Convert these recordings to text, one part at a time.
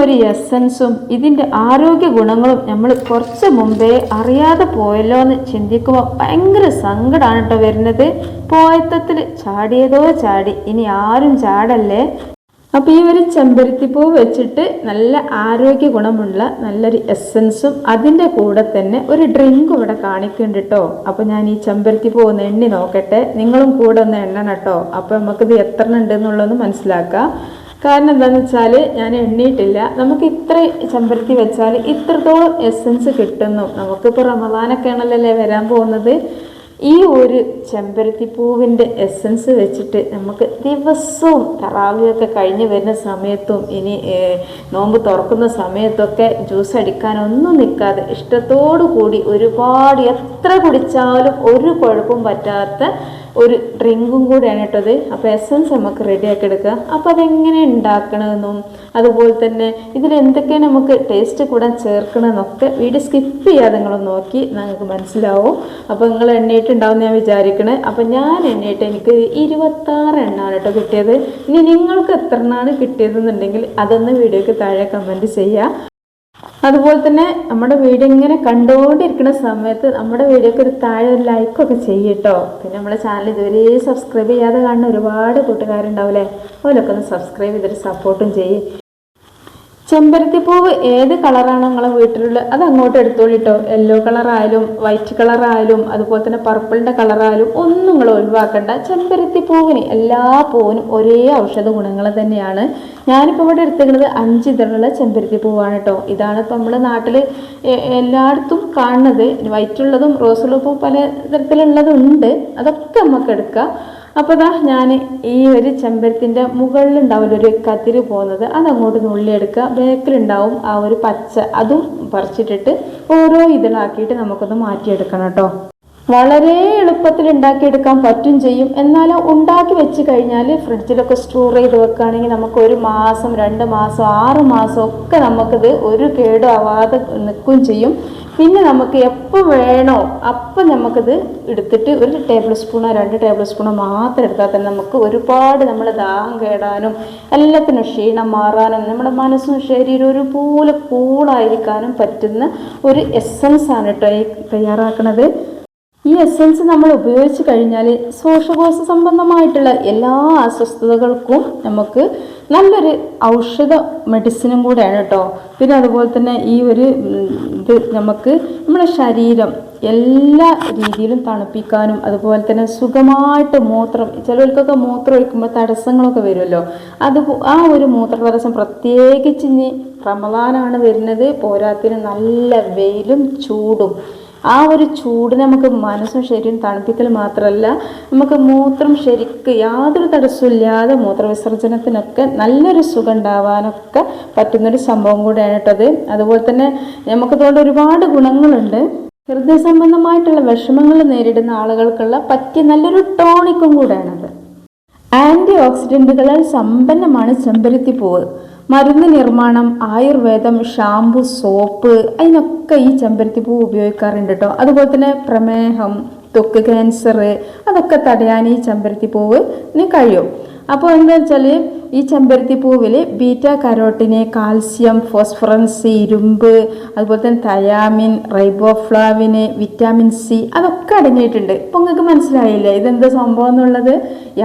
ഒരു എസൻസും ഇതിന്റെ ആരോഗ്യ ഗുണങ്ങളും നമ്മൾ കുറച്ച് മുമ്പേ അറിയാതെ പോയല്ലോ എന്ന് ചിന്തിക്കുമ്പോൾ ഭയങ്കര സങ്കടമാണ് കേട്ടോ വരുന്നത്. പോയത്തത്തിൽ ചാടിയതോ ചാടി ഇനി ആരും ചാടല്ലേ? അപ്പോൾ ഈ ഒരു ചെമ്പരത്തിപ്പൂ വെച്ചിട്ട് നല്ല ആരോഗ്യ ഗുണമുള്ള നല്ലൊരു എസൻസും അതിന്റെ കൂടെ തന്നെ ഒരു ഡ്രിങ്കും ഇവിടെ കാണിക്കുന്നുണ്ട് കേട്ടോ. അപ്പോൾ ഞാൻ ഈ ചെമ്പരത്തിപ്പൂ ഒന്ന് എണ്ണി നോക്കട്ടെ. നിങ്ങളും കൂടെ ഒന്ന് എണ്ണണം കേട്ടോ. അപ്പോൾ നമുക്കിത് എത്ര ഉണ്ട് എന്നുള്ളതൊന്ന് മനസ്സിലാക്കാം. കാരണം എന്താണെന്ന് വെച്ചാൽ ഞാൻ എണ്ണിയിട്ടില്ല നമുക്ക് ഇത്ര ചെമ്പരത്തി വെച്ചാൽ ഇത്രത്തോളം എസൻസ് കിട്ടുന്നു. നമുക്കിപ്പോൾ റമദാനൊക്കെ ആണല്ലേ വരാൻ പോകുന്നത്. ഈ ഒരു ചെമ്പരത്തി പൂവിന്റെ എസൻസ് വെച്ചിട്ട് നമുക്ക് ദിവസവും തറാവിയൊക്കെ കഴിഞ്ഞ് വരുന്ന സമയത്തും ഇനി നോമ്പ് തുറക്കുന്ന സമയത്തൊക്കെ ജ്യൂസ് അടിക്കാനൊന്നും നിൽക്കാതെ ഇഷ്ടത്തോടു കൂടി ഒരുപാട് എത്ര കുടിച്ചാലും ഒരു കുഴപ്പവും പറ്റാത്ത ഒരു ഡ്രിങ്കും കൂടിയാണ് കേട്ടത് അപ്പോൾ എസൻസ് നമുക്ക് റെഡിയാക്കി എടുക്കുക. അപ്പോൾ അതെങ്ങനെ ഉണ്ടാക്കണമെന്നും അതുപോലെ തന്നെ ഇതിൽ എന്തൊക്കെ നമുക്ക് ടേസ്റ്റ് കൂടാൻ ചേർക്കണമെന്നൊക്കെ വീഡിയോ സ്കിപ്പ് ചെയ്യാതെ നിങ്ങൾ നോക്കി നിങ്ങൾക്ക് മനസ്സിലാവും. അപ്പോൾ നിങ്ങൾ എണ്ണയിട്ടുണ്ടാവും ഞാൻ വിചാരിക്കണേ. അപ്പോൾ ഞാൻ എണ്ണയിട്ട് എനിക്ക് ഇരുപത്താറ് എണ്ണാണ് കേട്ടോ കിട്ടിയത്. ഇനി നിങ്ങൾക്ക് എത്ര എണ്ണാണ് കിട്ടിയതെന്നുണ്ടെങ്കിൽ അതൊന്ന് വീഡിയോക്ക് താഴെ കമന്റ് ചെയ്യുക അതുപോലെ തന്നെ നമ്മുടെ വീഡിയോ ഇങ്ങനെ കണ്ടുകൊണ്ടിരിക്കുന്ന സമയത്ത് നമ്മുടെ വീഡിയോക്ക് ഒരു താഴെ ഒരു ലൈക്കൊക്കെ ചെയ്യട്ടോ പിന്നെ നമ്മുടെ ചാനൽ ഇതുവരെ സബ്സ്ക്രൈബ് ചെയ്യാതെ കാണുന്ന ഒരുപാട് കൂട്ടുകാരുണ്ടാവില്ലേ അതുപോലൊക്കെ ഒന്ന് സബ്സ്ക്രൈബ് ചെയ്തൊരു സപ്പോർട്ടും ചെയ്യും. ചെമ്പരത്തിപ്പൂവ് ഏത് കളറാണ് നിങ്ങളെ വീട്ടിലുള്ള? അത് അങ്ങോട്ട് എടുത്തോളിട്ടോ യെല്ലോ കളറായാലും വൈറ്റ് കളറായാലും അതുപോലെ തന്നെ പർപ്പിളിന്റെ കളറായാലും ഒന്നും നിങ്ങൾ ഒഴിവാക്കണ്ട. ചെമ്പരത്തിപ്പൂവിന് എല്ലാ പൂവിനും ഒരേ ഔഷധ ഗുണങ്ങൾ തന്നെയാണ്. ഞാനിപ്പോൾ ഇവിടെ എടുത്തിരിക്കുന്നത് അഞ്ച് ഇതിലുള്ള ചെമ്പരത്തി പൂവാണ് കേട്ടോ ഇതാണ് ഇപ്പോൾ നമ്മുടെ നാട്ടിൽ എല്ലായിടത്തും കാണുന്നത്. വൈറ്റുള്ളതും പൂ പല തരത്തിലുള്ളതുണ്ട്. അതൊക്കെ നമുക്ക് എടുക്കാം. അപ്പോൾ ഇതാ ഞാൻ ഈ ഒരു ചെമ്പരത്തിന്റെ മുകളിലുണ്ടാവില്ല ഒരു കതിര് പോകുന്നത് അതങ്ങോട്ട് നുള്ളിയെടുക്കുക. ബേക്കിലുണ്ടാവും ആ ഒരു പച്ച അതും പറിച്ചിട്ടിട്ട് ഓരോ ഇതിലാക്കിയിട്ട് നമുക്കൊന്ന് മാറ്റിയെടുക്കണം കേട്ടോ. വളരെ എളുപ്പത്തിൽ ഉണ്ടാക്കിയെടുക്കാൻ പറ്റും ചെയ്യും. എന്നാൽ ഉണ്ടാക്കി വെച്ച് കഴിഞ്ഞാൽ ഫ്രിഡ്ജിലൊക്കെ സ്റ്റോർ ചെയ്ത് വെക്കുകയാണെങ്കിൽ നമുക്ക് ഒരു മാസം രണ്ട് മാസം ആറ് മാസം ഒക്കെ നമുക്കിത് ഒരു കേടും ആവാതെ നിൽക്കുകയും ചെയ്യും. പിന്നെ നമുക്ക് എപ്പോൾ വേണോ അപ്പം നമുക്കിത് എടുത്തിട്ട് ഒരു ടേബിൾ സ്പൂണോ രണ്ട് ടേബിൾ സ്പൂണോ മാത്രം എടുത്താൽ തന്നെ നമുക്ക് ഒരുപാട് നമ്മുടെ ദാഹം കേടാനും എല്ലാത്തിനും ക്ഷീണം മാറാനും നമ്മുടെ മനസ്സും ശരീരം ഒരുപോലെ കൂളായിരിക്കാനും പറ്റുന്ന ഒരു എസൻസ് ആണ് കേട്ടോ ഈ തയ്യാറാക്കുന്നത് ഈ എസെൻസ് നമ്മൾ ഉപയോഗിച്ച് കഴിഞ്ഞാൽ ശ്വാസകോശ സംബന്ധമായിട്ടുള്ള എല്ലാ അസ്വസ്ഥതകൾക്കും നമുക്ക് നല്ലൊരു ഔഷധ മെഡിസിനും കൂടെയാണ് കേട്ടോ. പിന്നെ അതുപോലെ തന്നെ ഈ ഒരു ഇത് നമുക്ക് നമ്മുടെ ശരീരം എല്ലാ രീതിയിലും തണുപ്പിക്കാനും അതുപോലെ തന്നെ സുഖമായിട്ട് മൂത്രം ചിലർക്കൊക്കെ മൂത്രം ഒഴിക്കുമ്പോൾ തടസ്സങ്ങളൊക്കെ വരുമല്ലോ. അത് ആ ഒരു മൂത്ര തടസ്സം പ്രത്യേകിച്ച് ഇനി റമദാനാണ് വരുന്നത്. പോരാത്തിന് നല്ല വെയിലും ചൂടും. ആ ഒരു ചൂട് നമുക്ക് മനസ്സും ശരീരം തണുപ്പിക്കൽ മാത്രമല്ല നമുക്ക് മൂത്രം ശരിക്ക് യാതൊരു തടസ്സമില്ലാതെ മൂത്രവിസർജനത്തിനൊക്കെ നല്ലൊരു സുഖം ഉണ്ടാവാനൊക്കെ പറ്റുന്നൊരു സംഭവം കൂടെയാണ് കേട്ടത് അതുപോലെ തന്നെ നമുക്കതുകൊണ്ട് ഒരുപാട് ഗുണങ്ങളുണ്ട്. ഹൃദയ സംബന്ധമായിട്ടുള്ള വിഷമങ്ങൾ നേരിടുന്ന ആളുകൾക്കുള്ള പറ്റിയ നല്ലൊരു ടോണിക്കും കൂടെയാണത്. ആന്റി ഓക്സിഡന്റുകളാൽ സമ്പന്നമാണ് ചെമ്പരത്തിപ്പൂവ്. മരുന്ന് നിർമ്മാണം ആയുർവേദം ഷാമ്പു സോപ്പ് അതിനൊക്കെ ഈ ചെമ്പരത്തിപ്പൂ ഉപയോഗിക്കാറുണ്ട് കേട്ടോ അതുപോലെ തന്നെ പ്രമേഹം ത്വക്ക് ക്യാൻസർ അതൊക്കെ തടയാൻ ഈ ചെമ്പരത്തിപ്പൂവിന് കഴിയും. അപ്പോൾ എന്താ വെച്ചാൽ ഈ ചെമ്പരത്തി പൂവിൽ ബീറ്റ കരോട്ടിന് കാൽസ്യം ഫോസ്ഫറൻസ് ഇരുമ്പ് അതുപോലെ തന്നെ തയാമിൻ റൈബോഫ്ലാവിന് വിറ്റാമിൻ സി അതൊക്കെ അടങ്ങിയിട്ടുണ്ട്. ഇപ്പം നിങ്ങൾക്ക് മനസ്സിലായില്ലേ? ഇതെന്താ സംഭവം എന്നുള്ളത്?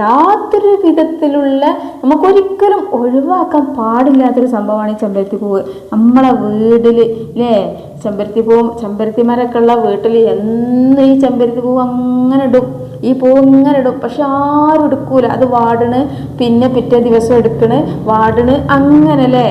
യാതൊരു വിധത്തിലുള്ള നമുക്കൊരിക്കലും ഒഴിവാക്കാൻ പാടില്ലാത്തൊരു സംഭവമാണ് ഈ ചെമ്പരത്തി പൂവ് നമ്മളെ വീട്ടിൽ അല്ലേ ചെമ്പരത്തി പൂവും ചെമ്പരത്തി മരമൊക്കെ ഉള്ള വീട്ടിൽ എന്നും ഈ ചെമ്പരത്തി പൂവ് അങ്ങനെ ഇടും. ഈ പൂ ഇങ്ങനെ ഇടും. പക്ഷെ ആരും എടുക്കൂല. അത് വാടണ് പിന്നെ പിറ്റേ ദിവസം എടുക്കണ് വാടണ് അങ്ങനെ അല്ലേ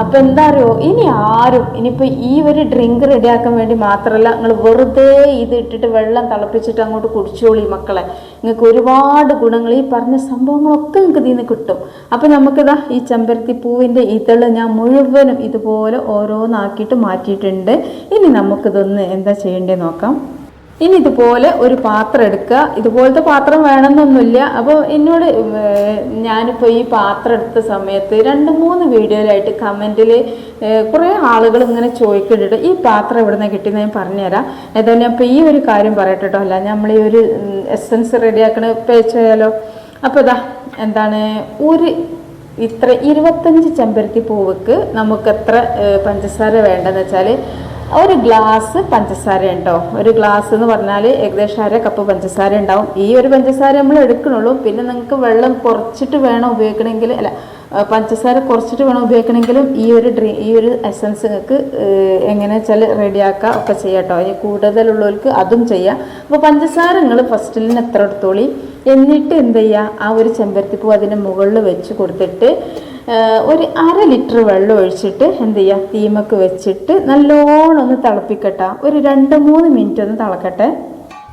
അപ്പം എന്താ അറിയോ ഇനി ആരും ഇനിയിപ്പോൾ ഈ ഒരു ഡ്രിങ്ക് റെഡിയാക്കാൻ വേണ്ടി മാത്രമല്ല നിങ്ങൾ വെറുതെ ഇത് ഇട്ടിട്ട് വെള്ളം തിളപ്പിച്ചിട്ട് അങ്ങോട്ട് കുടിച്ചോളി മക്കളെ. നിങ്ങൾക്ക് ഒരുപാട് ഗുണങ്ങൾ ഈ പറഞ്ഞ സംഭവങ്ങളൊക്കെ നിങ്ങൾക്ക് ഇതിൽ നിന്ന് കിട്ടും. അപ്പം നമുക്കിതാ ഈ ചെമ്പരത്തി പൂവിന്റെ ഇതൾ ഞാൻ മുഴുവനും ഇതുപോലെ ഓരോന്നാക്കിയിട്ട് മാറ്റിയിട്ടുണ്ട്. ഇനി നമുക്കിതൊന്ന് എന്താ ചെയ്യേണ്ടത് നോക്കാം. ഇനി ഇതുപോലെ ഒരു പാത്രം എടുക്കുക. ഇതുപോലത്തെ പാത്രം വേണമെന്നൊന്നുമില്ല. അപ്പോൾ എന്നോട് ഞാനിപ്പോൾ ഈ പാത്രം എടുത്ത സമയത്ത് രണ്ട് മൂന്ന് വീഡിയോയിലായിട്ട് കമന്റിൽ കുറേ ആളുകൾ ഇങ്ങനെ ചോദിക്കുന്നുണ്ട്. ഈ പാത്രം എവിടെ നിന്ന് കിട്ടിയെന്ന് ഞാൻ പറഞ്ഞുതരാം. ഏതായാലും ഞാൻ ഇപ്പോൾ ഈ ഒരു കാര്യം പറയട്ടെ അല്ല നമ്മൾ ഈ ഒരു എസൻസ് റെഡിയാക്കണ പേച്ചയാലോ അപ്പോൾ ഇതാ എന്താണ് ഒരു ഇത്ര ഇരുപത്തഞ്ച് ചെമ്പരത്തി പൂവ്ക്ക് നമുക്ക് എത്ര പഞ്ചസാര വേണ്ടതെന്ന് വെച്ചാൽ ഒരു ഗ്ലാസ് പഞ്ചസാര ഉണ്ടോ? ഒരു ഗ്ലാസ് എന്ന് പറഞ്ഞാൽ ഏകദേശം അര കപ്പ് പഞ്ചസാര ഉണ്ടാവും. ഈ ഒരു പഞ്ചസാര നമ്മൾ എടുക്കണുള്ളൂ. പിന്നെ നിങ്ങൾക്ക് വെള്ളം കുറച്ചിട്ട് വേണം ഉപയോഗിക്കണമെങ്കിൽ. അല്ല പഞ്ചസാര കുറച്ചിട്ട് വേണം ഉപയോഗിക്കണമെങ്കിലും ഈ ഒരു ഡ്രീ ഈ ഒരു എസൻസ് നിങ്ങൾക്ക് എങ്ങനെ വെച്ചാൽ റെഡിയാക്കുക ഒക്കെ ചെയ്യാം കേട്ടോ ഇനി കൂടുതലുള്ളവർക്ക് അതും ചെയ്യാം. അപ്പോൾ പഞ്ചസാര നിങ്ങൾ ഫസ്റ്റിൽ എത്ര എടുത്തോളി? എന്നിട്ട് എന്ത് ചെയ്യുക ആ ഒരു ചെമ്പരത്തിപ്പൂ അതിന്റെ മുകളിൽ വെച്ച് കൊടുത്തിട്ട് ഒരു അര ലിറ്റർ വെള്ളം ഒഴിച്ചിട്ട് എന്ത് ചെയ്യുക തീമക്ക് വെച്ചിട്ട് നല്ലോണം ഒന്ന് തിളപ്പിക്കട്ടെ. ഒരു രണ്ട് മൂന്ന് മിനിറ്റ് ഒന്ന് തിളക്കട്ടെ.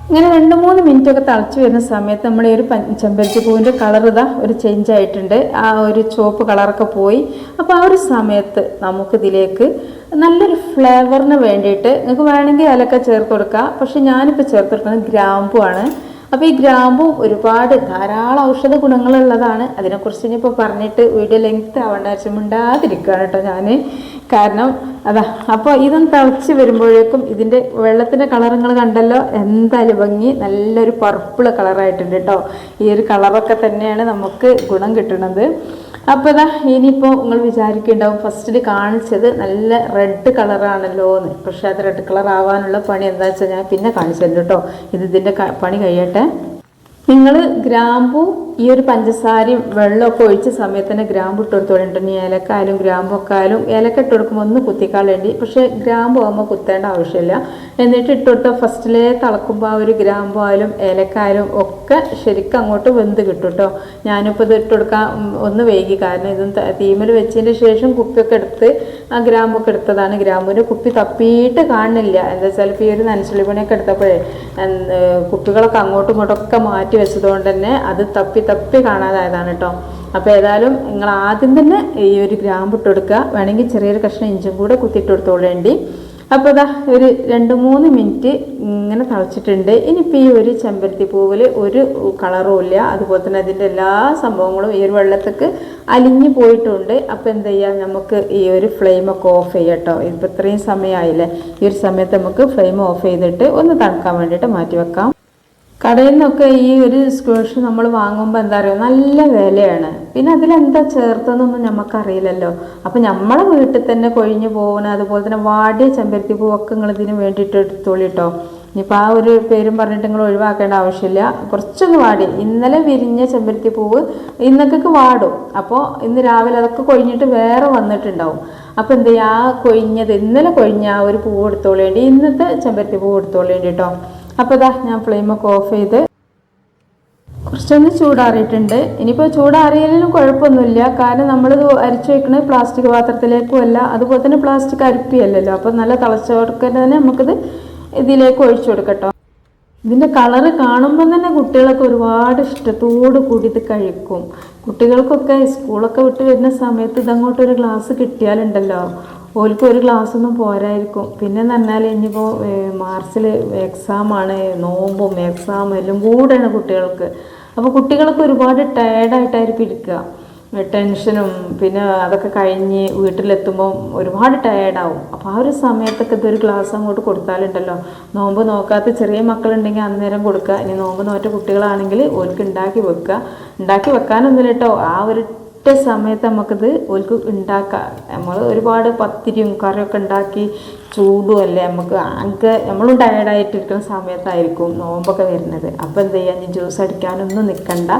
ഇങ്ങനെ രണ്ട് മൂന്ന് മിനിറ്റ് ഒക്കെ തിളച്ച് വരുന്ന സമയത്ത് നമ്മുടെ ഒരു ചെമ്പരത്തി പൂവിന്റെ കളർ ഇതാ ഒരു ചേഞ്ച് ആയിട്ടുണ്ട്. ആ ഒരു ചുവപ്പ് കളറൊക്കെ പോയി. അപ്പോൾ ആ ഒരു സമയത്ത് നമുക്കിതിലേക്ക് നല്ലൊരു ഫ്ലേവറിന് വേണ്ടിയിട്ട് നിങ്ങൾക്ക് വേണമെങ്കിൽ അതിലൊക്കെ ചേർത്ത് കൊടുക്കാം. പക്ഷെ ഞാനിപ്പോൾ ചേർത്ത് കൊടുക്കുന്നത് ഗ്രാമ്പു ആണ്. അപ്പോൾ ഈ ഗ്രാമ്പു ഒരുപാട് ധാരാളം ഔഷധ ഗുണങ്ങളുള്ളതാണ്. അതിനെക്കുറിച്ച് ഇനിയിപ്പോൾ പറഞ്ഞിട്ട് വീഡിയോ ലെങ്ത് ആവേണ്ട ആവശ്യം ഉണ്ടാതിരിക്കുകയാണ് കേട്ടോ ഞാൻ കാരണം അതാ അപ്പോൾ ഇതൊന്ന് തിളച്ച് വരുമ്പോഴേക്കും ഇതിന്റെ വെള്ളത്തിന്റെ നിങ്ങൾ കണ്ടല്ലോ? എന്തായാലും ഭംഗി. നല്ലൊരു പർപ്പിൾ കളറായിട്ടുണ്ട് കേട്ടോ ഈ ഒരു കളറൊക്കെ തന്നെയാണ് നമുക്ക് ഗുണം കിട്ടുന്നത് അപ്പോൾ ഇതാ ഇനിയിപ്പോൾ നിങ്ങൾ വിചാരിക്കുന്നുണ്ടാവും ഫസ്റ്റിൽ കാണിച്ചത് നല്ല റെഡ് കളറാണല്ലോ എന്ന്. പക്ഷേ അത് റെഡ് കളർ ആവാനുള്ള പണി എന്താ വെച്ചാൽ ഞാൻ പിന്നെ കാണിച്ചു തരും കേട്ടോ ഇത് ഇതിന്റെ പണി കഴിയട്ടെ. നിങ്ങൾ ഗ്രാമ്പു ഈ ഒരു പഞ്ചസാരയും വെള്ളമൊക്കെ ഒഴിച്ച സമയത്ത് തന്നെ ഗ്രാമ്പു ഇട്ട് കൊടുത്തോണ്ട് ഇനി ഏലക്കായാലും ഗ്രാമ്പൊക്കെ ആയാലും ഏലക്ക ഇട്ട് കൊടുക്കുമ്പോൾ ഒന്ന് കുത്തിക്കാളേണ്ടി. പക്ഷേ ഗ്രാമ്പു ആകുമ്പോൾ കുത്തേണ്ട ആവശ്യമില്ല. എന്നിട്ട് ഇട്ടിട്ട്. ഫസ്റ്റിലെ തിളക്കുമ്പോൾ ആ ഒരു ഗ്രാമ്പു ആയാലും ഏലക്കായാലും ഒക്കെ ശരിക്കും അങ്ങോട്ട് വെന്ത് കിട്ടും കേട്ടോ ഞാനിപ്പോൾ ഇത് ഇട്ട് കൊടുക്കാൻ ഒന്ന് വൈകി. കാരണം ഇതും തീമിൽ വെച്ചതിന് ശേഷം കുപ്പിയൊക്കെ എടുത്ത് ആ ഗ്രാമ്പൊക്കെ എടുത്തതാണ്. ഗ്രാമ്പുവിന്റെ കുപ്പി തപ്പിയിട്ട് കാണുന്നില്ല. എന്താ വെച്ചാൽ ഈ ഒരു നനച്ചുള്ളി പണിയൊക്കെ എടുത്തപ്പോഴേ കുപ്പികളൊക്കെ അങ്ങോട്ടും ഇങ്ങോട്ടൊക്കെ മാറ്റി വെച്ചതുകൊണ്ട് തന്നെ അത് തപ്പി തപ്പി കാണാതായതാണ് കേട്ടോ. അപ്പോൾ ഏതായാലും നിങ്ങൾ ആദ്യം തന്നെ ഈ ഒരു ഗ്രാമ്പ് ഇട്ട് കൊടുക്കുക. വേണമെങ്കിൽ ചെറിയൊരു കഷ്ണം ഇഞ്ചും കൂടെ കുത്തിയിട്ട് കൊടുത്തോളേണ്ടി അപ്പോൾ ഇതാ ഒരു രണ്ട് മൂന്ന് മിനിറ്റ് ഇങ്ങനെ തളച്ചിട്ടുണ്ട്. ഇനിയിപ്പോൾ ഈ ഒരു ചെമ്പരത്തി പൂവിൽ ഒരു കളറും ഇല്ല. അതുപോലെ തന്നെ അതിന്റെ എല്ലാ സംഭവങ്ങളും ഈ ഒരു വെള്ളത്തേക്ക് അലിഞ്ഞു പോയിട്ടുണ്ട്. അപ്പോൾ എന്ത് ചെയ്യാം? നമുക്ക് ഈ ഒരു ഫ്ലെയിമൊക്കെ ഓഫ് ചെയ്യാം കേട്ടോ ഇപ്പോൾ ഇത്രയും സമയമായില്ലേ ഈ ഒരു സമയത്ത് നമുക്ക് ഫ്ലെയിം ഓഫ് ചെയ്തിട്ട് ഒന്ന് തണുക്കാൻ വേണ്ടിയിട്ട് മാറ്റി വെക്കാം. കടയിൽ നിന്നൊക്കെ ഈ ഒരു സ്ക്വാഷ് നമ്മൾ വാങ്ങുമ്പോൾ എന്താ പറയുക നല്ല വിലയാണ്. പിന്നെ അതിലെന്താ ചേർത്തതെന്നൊന്നും നമുക്കറിയില്ലല്ലോ അപ്പം നമ്മളെ വീട്ടിൽ തന്നെ കൊഴിഞ്ഞു പോകുന്ന അതുപോലെ തന്നെ വാടിയ ചെമ്പരത്തി പൂവൊക്കെ നിങ്ങൾ ഇതിന് വേണ്ടിയിട്ട് എടുത്തോളി കേട്ടോ ഇനിയിപ്പോൾ ആ ഒരു പേരും പറഞ്ഞിട്ട് നിങ്ങൾ ഒഴിവാക്കേണ്ട ആവശ്യമില്ല. കുറച്ചൊന്ന് വാടി. ഇന്നലെ വിരിഞ്ഞ ചെമ്പരത്തി പൂവ് ഇന്നൊക്കെ വാടും. അപ്പോൾ ഇന്ന് രാവിലെ അതൊക്കെ കൊഴിഞ്ഞിട്ട് വേറെ വന്നിട്ടുണ്ടാവും. അപ്പോൾ എന്ത് ചെയ്യുക ആ കൊഴിഞ്ഞത് ഇന്നലെ കൊഴിഞ്ഞ ആ ഒരു പൂവ് എടുത്തോളേണ്ടി ഇന്നത്തെ ചെമ്പരത്തി പൂവ് എടുത്തോളേണ്ടി കേട്ടോ അപ്പോൾ ഇതാ ഞാൻ ഫ്ലെയിമൊക്കെ ഓഫ് ചെയ്ത് കുറച്ചൊന്ന് ചൂടാറിയിട്ടുണ്ട്. ഇനിയിപ്പോൾ ചൂടാറിയാലും കുഴപ്പമൊന്നുമില്ല. കാരണം നമ്മളിത് അരിച്ചു വെക്കുന്നത് പ്ലാസ്റ്റിക് പാത്രത്തിലേക്കും അല്ല അതുപോലെ തന്നെ പ്ലാസ്റ്റിക് അരിപ്പിയല്ലല്ലോ. അപ്പോൾ നല്ല തിളച്ചോടക്കെ തന്നെ നമുക്കിത് ഇതിലേക്ക് ഒഴിച്ചു കൊടുക്കട്ടോ. ഇതിന്റെ കളറ് കാണുമ്പോൾ തന്നെ കുട്ടികളൊക്കെ ഒരുപാട് ഇഷ്ടത്തോട് കൂടി ഇത് കഴിക്കും. കുട്ടികൾക്കൊക്കെ സ്കൂളൊക്കെ വിട്ട് വരുന്ന സമയത്ത് ഇതങ്ങോട്ടൊരു ഗ്ലാസ് കിട്ടിയാലുണ്ടല്ലോ. ഓൽക്ക് ഒരു ക്ലാസ്സൊന്നും പോരായിരിക്കും. പിന്നെ എന്ന് പറഞ്ഞാൽ ഇനിയിപ്പോൾ മാർച്ചിൽ എക്സാമാണ് നോമ്പും എക്സാമും എല്ലാം കൂടെയാണ് കുട്ടികൾക്ക്. അപ്പോൾ കുട്ടികൾക്ക് ഒരുപാട് ടയേർഡായിട്ടായിരിക്കും ഇരിക്കുക. ടെൻഷനും പിന്നെ അതൊക്കെ കഴിഞ്ഞ് വീട്ടിലെത്തുമ്പോൾ ഒരുപാട് ടയേർഡാവും. അപ്പോൾ ആ ഒരു സമയത്തൊക്കെ ഇതൊരു ക്ലാസ് അങ്ങോട്ട് കൊടുത്താലുണ്ടല്ലോ. നോമ്പ് നോക്കാത്ത ചെറിയ മക്കളുണ്ടെങ്കിൽ അന്നേരം കൊടുക്കുക. ഇനി നോമ്പ് നോറ്റ കുട്ടികളാണെങ്കിൽ ഓർക്ക് ഉണ്ടാക്കി വെക്കുക. ഉണ്ടാക്കി വെക്കാനൊന്നുമില്ല കേട്ടോ. ആ ഒരു ഒറ്റ സമയത്ത് നമുക്കിത് ഓൽക്ക് ഉണ്ടാക്കാം. നമ്മൾ ഒരുപാട് പത്തിരിയും കറിയൊക്കെ ഉണ്ടാക്കി ചൂടും അല്ലേ നമുക്ക് ആകെ നമ്മളും ടയർഡായിട്ടിരിക്കുന്ന സമയത്തായിരിക്കും നോമ്പൊക്കെ വരുന്നത്. അപ്പോൾ എന്ത് ചെയ്യാൻ ജ്യൂസ് അടിക്കാനൊന്നും നിൽക്കണ്ട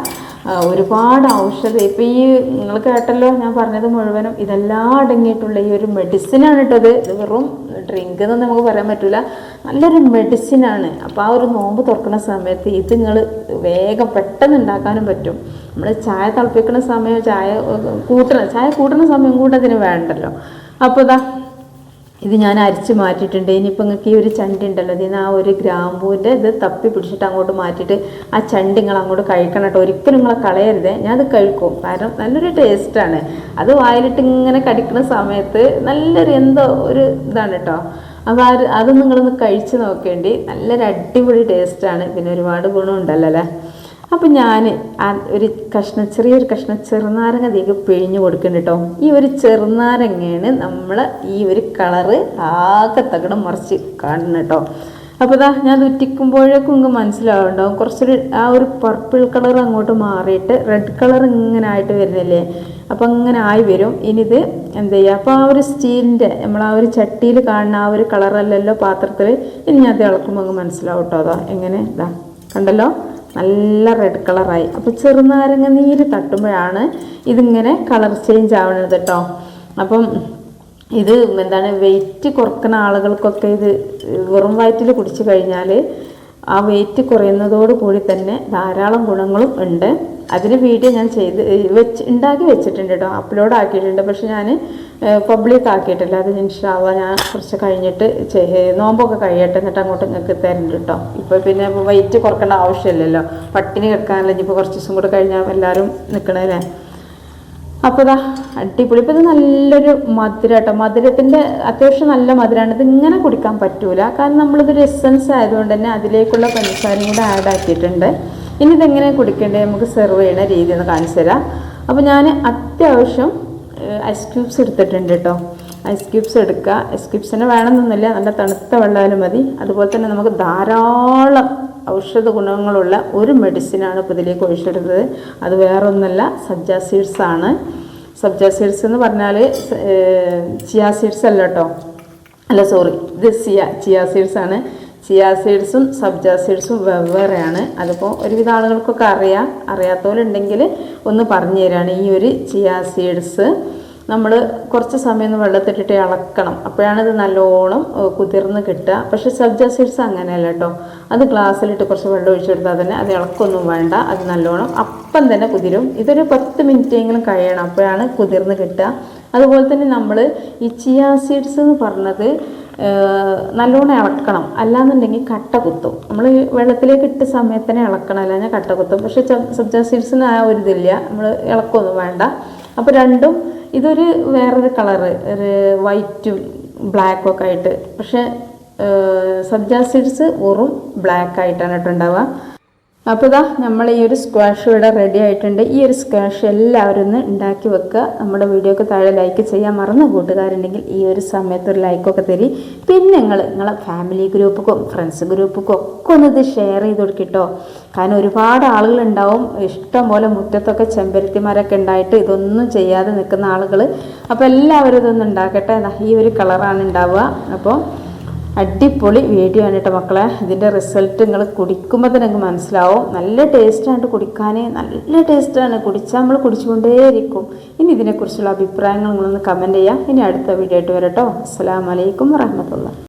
ഒരുപാട് ഔഷധം. ഇപ്പം ഈ നിങ്ങൾ കേട്ടല്ലോ ഞാൻ പറഞ്ഞത് മുഴുവനും ഇതെല്ലാം അടങ്ങിയിട്ടുള്ള ഈ ഒരു മെഡിസിനാണ് കേട്ടോ ഇത്. വെറും ഡ്രിങ്ക് എന്നൊന്നും നമുക്ക് പറയാൻ പറ്റില്ല നല്ലൊരു മെഡിസിനാണ് അപ്പോൾ ആ ഒരു നോമ്പ് തുറക്കുന്ന സമയത്ത് ഇത് നിങ്ങൾ വേഗം പെട്ടെന്ന് ഉണ്ടാക്കാനും പറ്റും. നമ്മൾ ചായ തിളപ്പിക്കുന്ന സമയം ചായ കൂട്ടണം ചായ കൂട്ടുന്ന സമയം കൂടെ അതിന് വേണ്ടല്ലോ. അപ്പോൾ ഇതാ ഇത് ഞാൻ അരിച്ച് മാറ്റിയിട്ടുണ്ട്. ഇനിയിപ്പോൾ നിങ്ങൾക്ക് ഈ ഒരു ചണ്ടി ഉണ്ടല്ലോ ഇതിന് ആ ഒരു ഗ്രാമ്പൂവിന്റെ ഇത് തപ്പി പിടിച്ചിട്ട് അങ്ങോട്ട് മാറ്റിയിട്ട് ആ ചണ്ടി നിങ്ങൾ അങ്ങോട്ട് കഴിക്കണം കേട്ടോ. ഒരിക്കലും നിങ്ങളെ കളയരുത്. ഞാനത് കഴിക്കും. കാരണം നല്ലൊരു ടേസ്റ്റാണ് അത് വായിലിട്ട് ഇങ്ങനെ കടിക്കുന്ന സമയത്ത് നല്ലൊരു എന്തോ ഒരു ഇതാണ് കേട്ടോ. അപ്പോൾ അത് അത് നിങ്ങളൊന്ന് കഴിച്ച് നോക്കേണ്ടി. നല്ലൊരു അടിപൊളി ടേസ്റ്റാണ് പിന്നെ ഒരുപാട് ഗുണമുണ്ടല്ലോ അല്ലേ? അപ്പം ഞാൻ ഒരു കഷ്ണം ചെറിയൊരു കഷ്ണം ചെറുനാരങ്ങ തീക്ക് പിഴിഞ്ഞു കൊടുക്കുന്നുണ്ട് കേട്ടോ ഈ ഒരു ചെറുനാരങ്ങയാണ് നമ്മൾ ഈ ഒരു കളറ് ആകെ തകടം മറിച്ച് കാണുന്നത് കേട്ടോ അപ്പോൾ ഇതാ ഞാൻ ഉറ്റിക്കുമ്പോഴേക്കും നിങ്ങൾക്ക് മനസ്സിലാവുണ്ടാവും. കുറച്ചൊരു ആ ഒരു പർപ്പിൾ കളർ അങ്ങോട്ട് മാറിയിട്ട് റെഡ് കളർ ഇങ്ങനെ ആയിട്ട് വരുന്നില്ലേ? അപ്പോൾ അങ്ങനെ ആയി വരും. ഇനിയിത് എന്ത് ചെയ്യുക അപ്പോൾ ആ ഒരു സ്റ്റീലിന്റെ നമ്മൾ ആ ഒരു ചട്ടിയിൽ കാണുന്ന ആ ഒരു കളറല്ലല്ലോ പാത്രത്തിൽ ഇനി ഞാൻ അത് ഇളക്കുമ്പോൾ അങ്ങ് മനസ്സിലാവും കേട്ടോ അതാ എങ്ങനെ? ഇതാ കണ്ടല്ലോ? നല്ല റെഡ് കളറായി അപ്പോൾ ചെറുനാരങ്ങ നീര് തട്ടുമ്പോഴാണ് ഇതിങ്ങനെ കളർ ചേഞ്ച് ആവണത് കേട്ടോ അപ്പം ഇത് എന്താണ് വെയിറ്റ് കുറക്കുന്ന ആളുകൾക്കൊക്കെ ഇത് വെറും വയറ്റിൽ കുടിച്ചു കഴിഞ്ഞാൽ ആ വെയിറ്റ് കുറയുന്നതോട് കൂടി തന്നെ ധാരാളം ഗുണങ്ങളും ഉണ്ട്. അതിന് വീഡിയോ ഞാൻ ചെയ്ത് വെച്ച് ഉണ്ടാക്കി വെച്ചിട്ടുണ്ട് കേട്ടോ അപ്ലോഡ് ആക്കിയിട്ടുണ്ട്. പക്ഷെ ഞാൻ പബ്ലിക് ആക്കിയിട്ടില്ല. അത് ഇൻഷാവ ഞാൻ കുറച്ച് കഴിഞ്ഞിട്ട് നോമ്പൊക്കെ കഴിയട്ടെ. എന്നിട്ട് അങ്ങോട്ട് നിങ്ങൾക്ക് തരണ്ട് കേട്ടോ ഇപ്പോൾ പിന്നെ വെയിറ്റ് കുറക്കേണ്ട ആവശ്യമില്ലല്ലോ. പട്ടിണി കിടക്കാനല്ല. ഇനിയിപ്പോൾ കുറച്ച് ദിവസം കൂടെ കഴിഞ്ഞാൽ എല്ലാവരും നിൽക്കണല്ലേ അപ്പോൾ ഇതാ അടിപൊളി. ഇപ്പോൾ ഇത് നല്ലൊരു മധുരം കേട്ടോ മധുരത്തിന്റെ അത്യാവശ്യം നല്ല മധുരമാണ് ഇത് ഇങ്ങനെ കുടിക്കാൻ പറ്റൂല. കാരണം നമ്മളിതൊരു എസൻസ് ആയതുകൊണ്ട് തന്നെ അതിലേക്കുള്ള പഞ്ചസാരയും കൂടെ ആഡ് ആക്കിയിട്ടുണ്ട്. ഇനി ഇതെങ്ങനെ കുടിക്കേണ്ടത് നമുക്ക് സെർവ് ചെയ്യുന്ന രീതി ഒന്ന് കാണിച്ചു തരാം. അപ്പോൾ ഞാൻ അത്യാവശ്യം ഐസ് ക്യൂബ്സ് എടുത്തിട്ടുണ്ട് കേട്ടോ ഐസ് ക്യൂബ്സ് എടുക്കുക. ഐസ് ക്യൂബ്സിന് വേണമെന്നൊന്നുമില്ല. നല്ല തണുത്ത വെള്ളമായാലും മതി. അതുപോലെ തന്നെ നമുക്ക് ധാരാളം ഔഷധ ഗുണങ്ങളുള്ള ഒരു മെഡിസിനാണ് ഇപ്പോൾ ഇതിലേക്ക് ഒഴിച്ചെടുത്തത് അത് വേറൊന്നല്ല സബ്ജ സീഡ്സ് ആണ്. സബ്ജ സീഡ്സ് എന്ന് പറഞ്ഞാൽ ചിയാ സീഡ്സ് അല്ല കേട്ടോ അല്ല സോറി ഇത് സിയ ചിയാ സീഡ്സ് ആണ്. ചിയ സീഡ്സും സബ്ജ സീഡ്സും വെവ്വേറെയാണ്. അതിപ്പോൾ ഒരുവിധ ആളുകൾക്കൊക്കെ അറിയാം. അറിയാത്തവരുണ്ടെങ്കിൽ ഒന്ന് പറഞ്ഞു തരാണ്. ഈ ഒരു ചിയ സീഡ്സ് നമ്മൾ കുറച്ച് സമയം ഒന്ന് വെള്ളത്തിട്ടിട്ട് ഇളക്കണം. അപ്പോഴാണ് ഇത് നല്ലോണം കുതിർന്ന് കിട്ടുക. പക്ഷെ സബ്ജ അങ്ങനെയല്ല കേട്ടോ. അത് ഗ്ലാസ്സിലിട്ട് കുറച്ച് വെള്ളം ഒഴിച്ചു കൊടുത്താൽ തന്നെ അത് ഇളക്കൊന്നും വേണ്ട. അത് നല്ലോണം അപ്പം തന്നെ കുതിരും. ഇതൊരു പത്ത് മിനിറ്റെങ്കിലും കഴിയണം. അപ്പോഴാണ് കുതിർന്ന് കിട്ടുക. അതുപോലെ തന്നെ നമ്മൾ ഈ ചിയാസീഡ്സ് എന്ന് പറഞ്ഞത് നല്ലോണം ഇളക്കണം. അല്ലാന്നുണ്ടെങ്കിൽ കട്ട കുത്തും. നമ്മൾ വെള്ളത്തിലേക്ക് ഇട്ട സമയത്ത് തന്നെ ഇളക്കണം. അല്ലാഞ്ഞാൽ കട്ട കുത്തും. പക്ഷേ സബ്ജ സീഡ്സിന് ആ ഒരു ഇതില്ല. നമ്മൾ ഇളക്കൊന്നും വേണ്ട. അപ്പോൾ രണ്ടും ഇതൊരു വേറൊരു കളറ്. ഒരു വൈറ്റും ബ്ലാക്കും ഒക്കെ ആയിട്ട്. പക്ഷേ സബ്ജ സീഡ്സ് വെറും ബ്ലാക്ക് ആയിട്ടാണ് കേട്ടോ ഉണ്ടാവുക. അപ്പോൾ ഇതാ നമ്മൾ ഈ ഒരു സ്ക്വാഷ് ഇവിടെ റെഡി ആയിട്ടുണ്ട്. ഈ ഒരു സ്ക്വാഷ് എല്ലാവരും ഒന്ന് ഉണ്ടാക്കി വെക്കുക. നമ്മുടെ വീഡിയോക്ക് താഴെ ലൈക്ക് ചെയ്യാൻ മറന്ന കൂട്ടുകാരുണ്ടെങ്കിൽ ഈ ഒരു സമയത്ത് ഒരു ലൈക്കൊക്കെ തരി. പിന്നെ നിങ്ങൾ നിങ്ങളെ ഫാമിലി ഗ്രൂപ്പുക്കും ഫ്രണ്ട്സ് ഗ്രൂപ്പുക്കും ഒക്കെ ഒന്ന് ഇത് ഷെയർ ചെയ്ത് കൊടുക്കിട്ടോ കാരണം ഒരുപാട് ആളുകളുണ്ടാവും ഇഷ്ടം പോലെ മുറ്റത്തൊക്കെ ചെമ്പരത്തിമാരൊക്കെ ഉണ്ടായിട്ട് ഇതൊന്നും ചെയ്യാതെ നിൽക്കുന്ന ആളുകൾ അപ്പോൾ എല്ലാവരും ഇതൊന്നും ഉണ്ടാക്കട്ടെ. ഈ ഒരു കളറാണ് ഉണ്ടാവുക. അപ്പോൾ അടിപൊളി വീഡിയോ ആണ് കേട്ടോ മക്കളെ. ഇതിന്റെ റിസൾട്ട് നിങ്ങൾ കുടിക്കുമ്പോൾ തന്നെ നിങ്ങൾക്ക് മനസ്സിലാവും. നല്ല ടേസ്റ്റാണ് കുടിക്കാൻ നല്ല ടേസ്റ്റാണ് കുടിച്ചാൽ നമ്മൾ കുടിച്ചുകൊണ്ടേയിരിക്കും. ഇനി ഇതിനെക്കുറിച്ചുള്ള അഭിപ്രായങ്ങൾ നിങ്ങളൊന്ന് കമന്റ് ചെയ്യാം. ഇനി അടുത്ത വീഡിയോ ആയിട്ട് വരട്ടോ അസ്സാം വലൈക്കും വറഹമത്തുള്ള